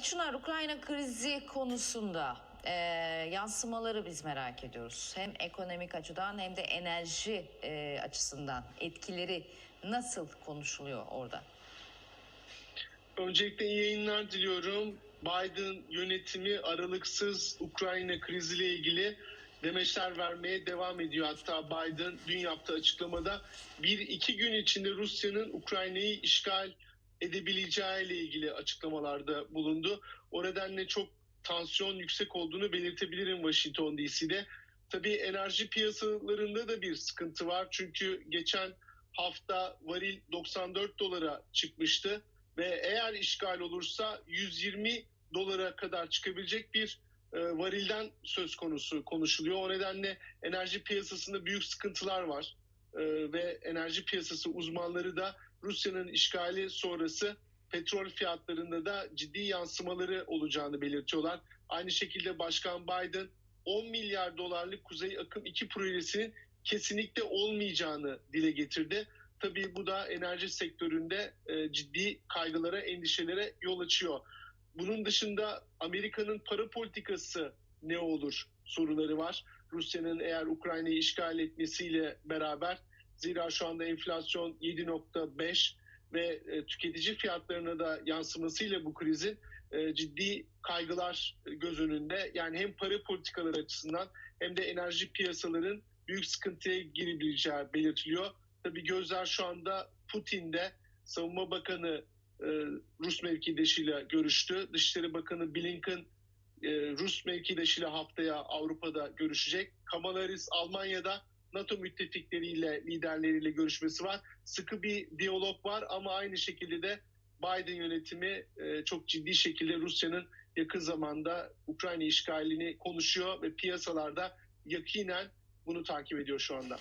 Çınar, Ukrayna krizi konusunda e, yansımaları biz merak ediyoruz. Hem ekonomik açıdan hem de enerji e, açısından etkileri nasıl konuşuluyor orada? Öncelikle iyi yayınlar diliyorum. Biden yönetimi aralıksız Ukrayna kriziyle ilgili demeçler vermeye devam ediyor. Hatta Biden dün yaptığı açıklamada bir iki gün içinde Rusya'nın Ukrayna'yı işgal edebileceği ile ilgili açıklamalarda bulundu. O nedenle çok tansiyon yüksek olduğunu belirtebilirim Washington DC'de. Tabii enerji piyasalarında da bir sıkıntı var. Çünkü geçen hafta varil 94 dolara çıkmıştı ve eğer işgal olursa 120 dolara kadar çıkabilecek bir e, varilden söz konusu konuşuluyor. O nedenle enerji piyasasında büyük sıkıntılar var ve enerji piyasası uzmanları da Rusya'nın işgali sonrası petrol fiyatlarında da ciddi yansımaları olacağını belirtiyorlar. Aynı şekilde Başkan Biden 10 milyar dolarlık Kuzey Akım 2 projesinin kesinlikle olmayacağını dile getirdi. Tabii bu da enerji sektöründe e, ciddi kaygılara, endişelere yol açıyor. Bunun dışında Amerika'nın para politikası ne olur soruları var. Rusya'nın eğer Ukrayna'yı işgal etmesiyle beraber zira şu anda enflasyon 7.5 ve e, tüketici fiyatlarına da yansımasıyla bu krizin e, ciddi kaygılar göz önünde. Yani hem para politikaları açısından hem de enerji piyasaların büyük sıkıntıya girebileceği belirtiliyor. Tabii gözler şu anda Putin'de Savunma Bakanı e, Rus mevkidaşıyla görüştü. Dışişleri Bakanı Blinken Rus mevkidaşıyla haftaya Avrupa'da görüşecek. Kamala Harris Almanya'da NATO müttefikleriyle, liderleriyle görüşmesi var. Sıkı bir diyalog var ama aynı şekilde de Biden yönetimi e, çok ciddi şekilde Rusya'nın yakın zamanda Ukrayna işgalini konuşuyor ve piyasalarda yakinen bunu takip ediyor şu anda.